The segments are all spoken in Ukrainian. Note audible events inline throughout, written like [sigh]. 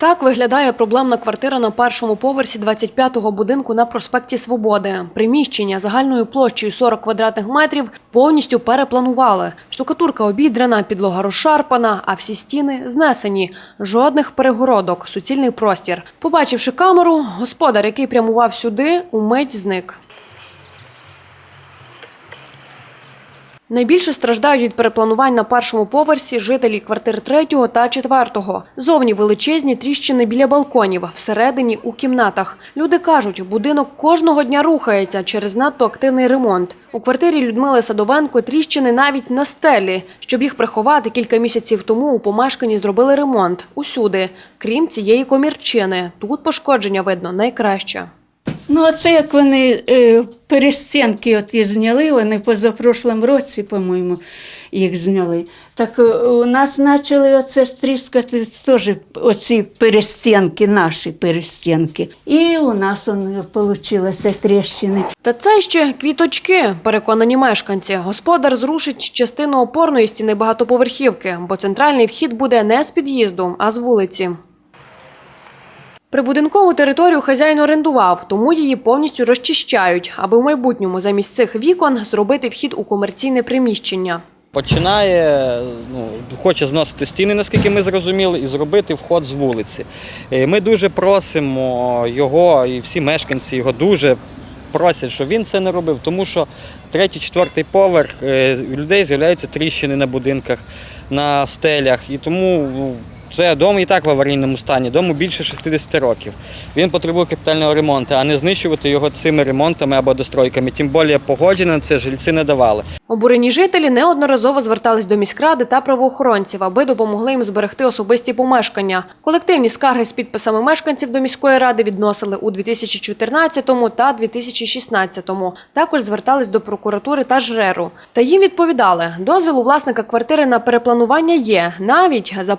Так виглядає проблемна квартира на першому поверсі 25-го будинку на проспекті Свободи. Приміщення загальною площею 40 квадратних метрів повністю перепланували. Штукатурка обідрана, підлога розшарпана, а всі стіни знесені. Жодних перегородок, суцільний простір. Побачивши камеру, господар, який прямував сюди, умить зник. Найбільше страждають від перепланувань на першому поверсі жителі квартир третього та четвертого. Зовні величезні тріщини біля балконів, всередині у кімнатах. Люди кажуть, будинок кожного дня рухається через надто активний ремонт. У квартирі Людмили Садовенко тріщини навіть на стелі. Щоб їх приховати, кілька місяців тому у помешканні зробили ремонт усюди, крім цієї комірчини. Тут пошкодження видно найкраще. Ну, а це як вони е, перестінки от і зняли, вони позапрошлому році, по-моєму, їх зняли. Так е, у нас почали оце тріскати теж оці перестінки, наші перестінки. І у нас вийшло тріщини. Та це ще квіточки, переконані мешканці. Господар зрушить частину опорної стіни багатоповерхівки, бо центральний вхід буде не з під'їзду, а з вулиці. Прибудинкову територію хазяїн орендував, тому її повністю розчищають, аби в майбутньому замість цих вікон зробити вхід у комерційне приміщення. Починає, ну, хоче зносити стіни, наскільки ми зрозуміли, і зробити вход з вулиці. Е, Ми дуже просимо його, і всі мешканці його дуже просять, щоб він це не робив, тому що третій, четвертий поверх е, людей з'являються тріщини на будинках, на стелях. І тому це дом і так в аварійному стані, дому більше 60 років. Він потребує капітального ремонту, а не знищувати його цими ремонтами або достройками. Тим більше погодження на це жильці не давали. Обурені жителі неодноразово звертались до міськради та правоохоронців, аби допомогли їм зберегти особисті помешкання. Колективні скарги з підписами мешканців до міської ради відносили у 2014 та 2016. Також звертались до прокуратури та ЖРЕРу. Та їм відповідали, дозвіл у власника квартири на перепланування є, навіть за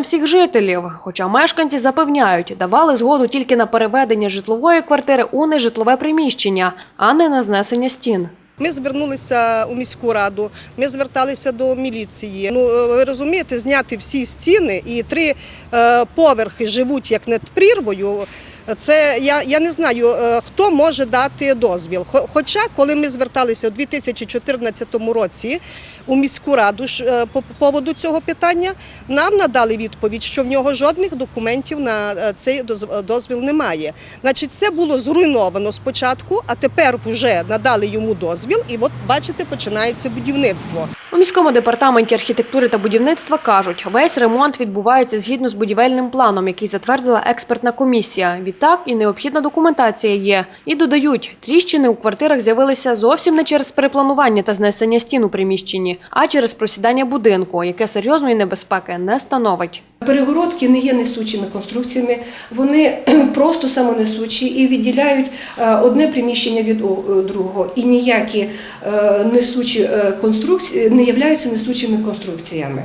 погодженням всіх жителів. Хоча мешканці запевняють, давали згоду тільки на переведення житлової квартири у нежитлове приміщення, а не на знесення стін. Ми звернулися у міську раду, ми зверталися до міліції. Ну е, ви розумієте, зняти всі стіни і три е, поверхи живуть як над прірвою. Це я, я не знаю, е, хто може дати дозвіл. Хоча, коли ми зверталися у 2014 році у міську раду е, по поводу цього питання, нам надали відповідь, що в нього жодних документів на е, цей доз- дозвіл немає. Значить, це було зруйновано спочатку, а тепер вже надали йому дозвіл, і от бачите, починається будівництво. У міському департаменті архітектури та будівництва кажуть, весь ремонт відбувається згідно з будівельним планом, який затвердила експертна комісія. Відтак і необхідна документація є. І додають, тріщини у квартирах з'явилися зовсім не через перепланування та знесення стін у приміщенні, а через просідання будинку, яке серйозної небезпеки не становить. Перегородки не є несучими конструкціями, вони [clears throat] просто самонесучі і відділяють е, одне приміщення від е, другого. І ніякі е, несучі конструкції не являються несучими конструкціями.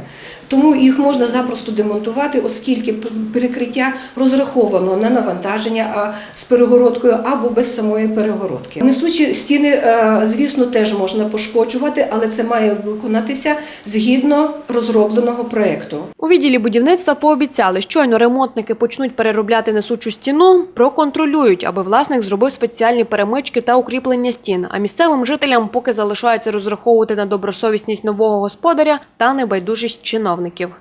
Тому їх можна запросто демонтувати, оскільки перекриття розраховано на навантаження з перегородкою або без самої перегородки. Несучі стіни, е, звісно, теж можна пошкоджувати, але це має виконатися згідно розробленого проекту. У відділі будівництва пообіцяли, щойно ремонтники почнуть переробляти несучу стіну, проконтролюють, аби власник зробив спеціальні перемички та укріплення стін. А місцевим жителям поки залишається розраховувати на добросовісність нового господаря та небайдужість чиновників.